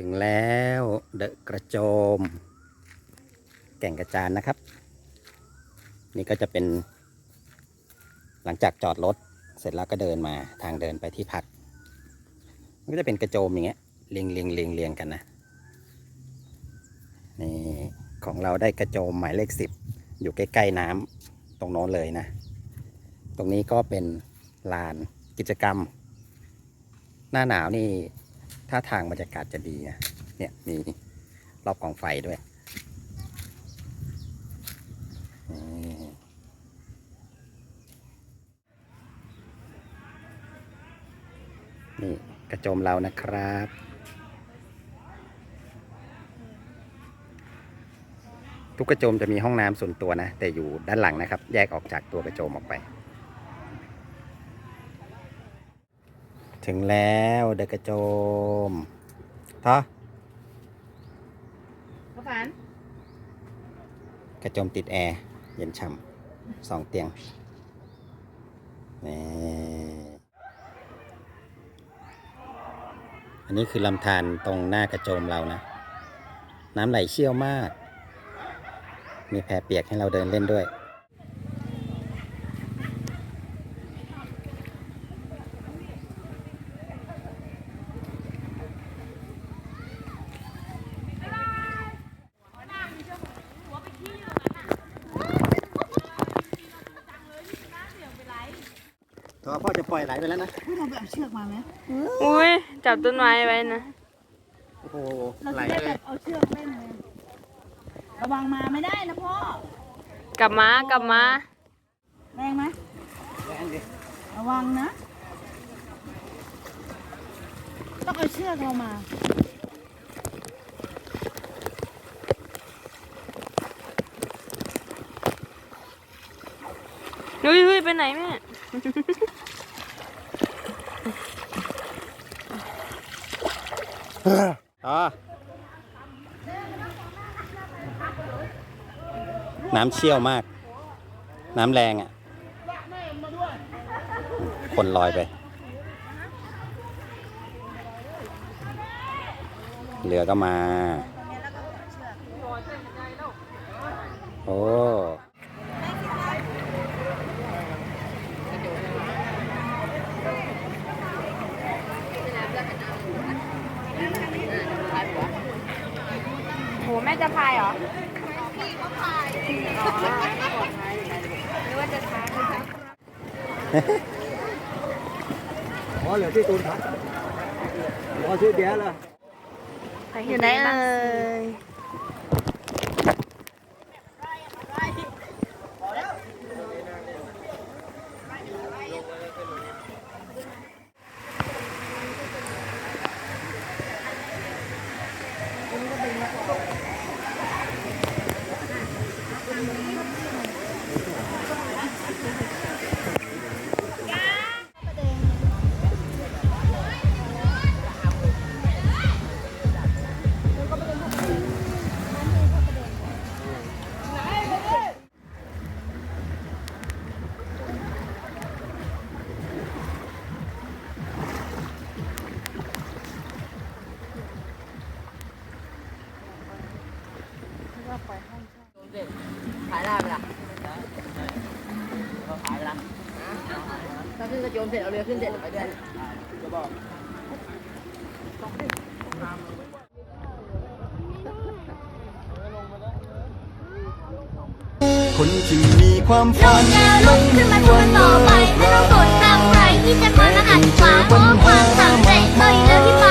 ถึงแล้วเดอะกระโจม แก่งกระจานนะครับ นี่ก็จะเป็น หลังจากจอดรถเสร็จแล้วก็เดินมาทางเดินไปที่พักมันก็จะเป็นกระโจมอย่างเงี้ยเรียงเรียงเรียงเรียงกันนะนี่ของเราได้กระโจมหมายเลขสิบอยู่ใกล้ๆน้ำตรงโน้นเลยนะ ตรงนี้ก็เป็นลานกิจกรรม หน้าหนาวนี่ ท่าทางบรรยากาศจะดีนะเนี่ยมีรอบกองไฟด้วยนี่นี่กระโจมเรานะครับ ทุกกระโจมจะมีห้องน้ำส่วนตัวนะ แต่อยู่ด้านหลังนะครับ แยกออกจากตัวกระโจมออกไป ถึงแล้วเดอะกระโจมท่อพ่อฝันกระโจมติดแอร์ เย็นฉ่ำสองเตียงนี่อันนี้คือลำธารตรงหน้ากระโจมเรานะ น้ำไหลเชี่ยวมาก มีแพเปียกให้เราเดินเล่นด้วย ตัวพ่อจะปล่อยไหลไปแล้วนะพี่เราไปเอาเชือกมาไหมอุ้ยจับต้นไม้ไว้นะโอ้โหเราไหลจะได้เลแบยบเอาเชือกเล่นเลยระวังมาไม่ได้นะพ่อกลับมากลับมาแรงไหมแรงดิระวังนะต้องเอาเชือกเรามาเฮ้ยเฮ้ยไปไหนแม่ อ๋อ น้ำเชี่ยวมาก น้ำแรงอะ คนลอยไป เรือก็มา โอ้ โหแม่จะพายเหรออ๋อเหลือที่ตูนพักอ๋อชื่อเดียวเหรออยู่ไหนเอ่ย ายได้ไหมล่ะเราขายไปละถ้าขึ้นกระโจมเสร็จเอาเรือขึ้นเสร็จไปด้วยคนที่มีความฝัเรานจะลุกขึ้นมาทวนต่อไปไม่ต้องสนตามใครที่จะมารหัสขวาเพราะความสำเร็จเราอยู่แล้วที่ป